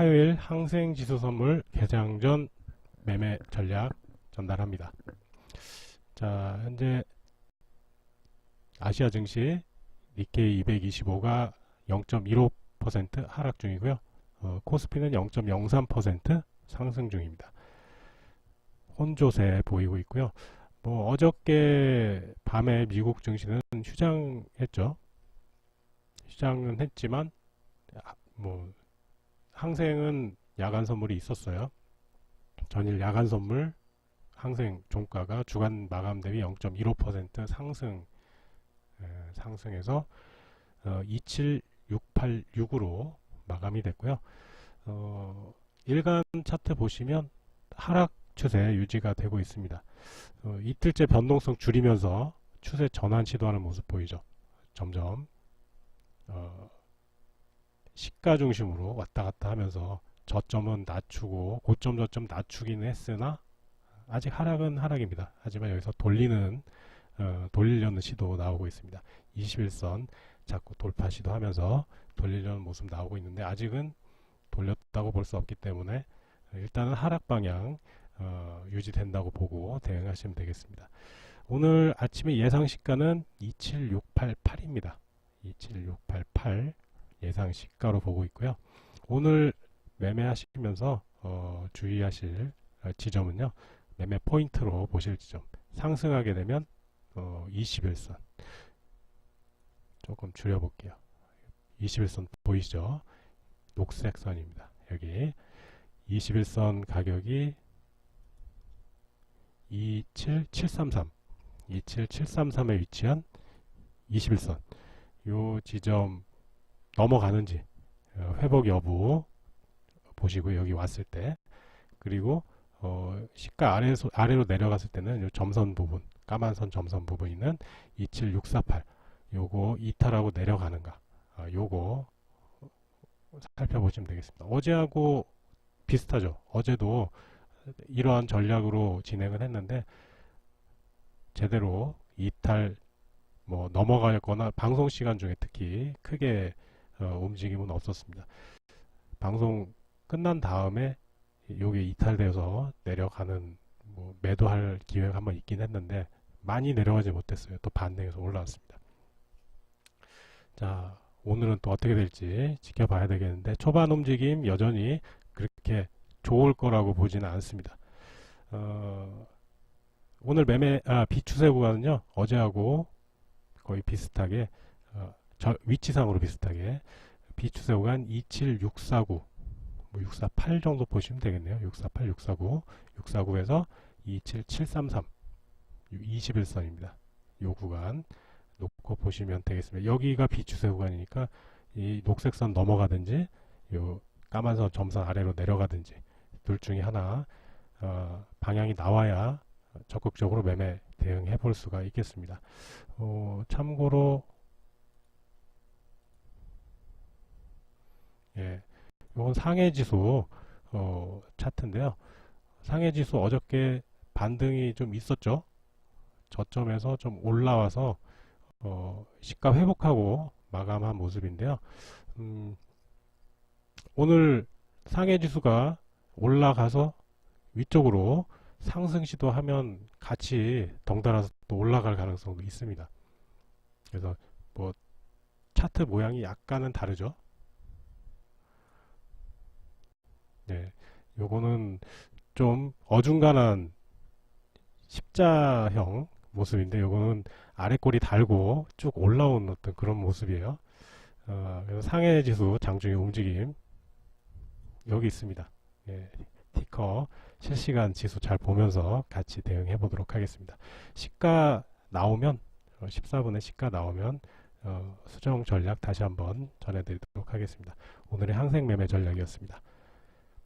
화요일 항생지수 선물 개장 전 매매 전략 전달합니다. 자, 현재 아시아 증시 니케이 225가 0.15% 하락 중이고요. 어, 코스피는 0.03% 상승 중입니다. 혼조세 보이고 있고요. 뭐 어저께 밤에 미국 증시는 휴장했죠. 휴장은 했지만 아, 뭐 항생은 야간 선물이 있었어요. 전일 야간 선물 항생 종가가 주간 마감 대비 0.15% 상승 에, 상승해서 어, 27686으로 마감이 됐고요. 어, 일간 차트 보시면 하락 추세 유지가 되고 있습니다. 어, 이틀째 변동성 줄이면서 추세 전환 시도하는 모습 보이죠. 점점 어, 시가 중심으로 왔다 갔다 하면서 저점은 낮추고 고점 저점 낮추기는 했으나 아직 하락은 하락입니다. 하지만 여기서 돌리는 어, 돌리려는 시도 나오고 있습니다. 21선 자꾸 돌파 시도하면서 돌리려는 모습 나오고 있는데 아직은 돌렸다고 볼 수 없기 때문에 일단은 하락 방향 어, 유지된다고 보고 대응하시면 되겠습니다. 오늘 아침에 예상 시가는 27688입니다. 27688 예상 시가로 보고 있고요. 오늘 매매하시면서 어, 주의하실 어, 지점은요. 매매 포인트로 보실 지점. 상승하게 되면 어, 21선. 조금 줄여볼게요. 21선 보이시죠? 녹색 선입니다. 여기 21선 가격이 27733 27733에 위치한 21선 요 지점 넘어가는지 어, 회복 여부 보시고 여기 왔을 때 그리고 어, 시가 아래로, 아래로 내려갔을 때는 요 점선 부분 까만 선 점선 부분 있는 27648 요거 이탈하고 내려가는가 아, 요거 살펴보시면 되겠습니다. 어제하고 비슷하죠. 어제도 이러한 전략으로 진행을 했는데 제대로 이탈 뭐 넘어가거나 방송 시간 중에 특히 크게 어, 움직임은 없었습니다. 방송 끝난 다음에 요게 이탈되어서 내려가는 뭐 매도할 기회가 한번 있긴 했는데 많이 내려가지 못했어요. 또 반등해서 올라왔습니다. 자 오늘은 또 어떻게 될지 지켜봐야 되겠는데 초반 움직임 여전히 그렇게 좋을 거라고 보지는 않습니다. 어, 오늘 매매 아 비추세 구간은요 어제하고 거의 비슷하게 어, 저 위치상으로 비슷하게 비추세 구간 27649 뭐 648 정도 보시면 되겠네요. 648, 649, 649에서 27733 21선입니다. 요 구간 놓고 보시면 되겠습니다. 여기가 비추세 구간이니까 이 녹색선 넘어가든지 요 까만선 점선 아래로 내려가든지 둘 중에 하나 어, 방향이 나와야 적극적으로 매매 대응해 볼 수가 있겠습니다. 어, 참고로 예, 이건 상해지수 어, 차트인데요. 상해지수 어저께 반등이 좀 있었죠. 저점에서 좀 올라와서 어, 시가 회복하고 마감한 모습인데요. 음, 오늘 상해지수가 올라가서 위쪽으로 상승 시도하면 같이 덩달아서 또 올라갈 가능성도 있습니다. 그래서 뭐 차트 모양이 약간은 다르죠. 네, 요거는 좀 어중간한 십자형 모습인데 요거는 아래 꼬리 달고 쭉 올라온 어떤 그런 모습이에요. 어, 상해 지수 장중의 움직임 여기 있습니다. 예, 티커 실시간 지수 잘 보면서 같이 대응해 보도록 하겠습니다. 시가 나오면 어, 14분에 시가 나오면 어, 수정 전략 다시 한번 전해드리도록 하겠습니다. 오늘의 항생 매매 전략이었습니다.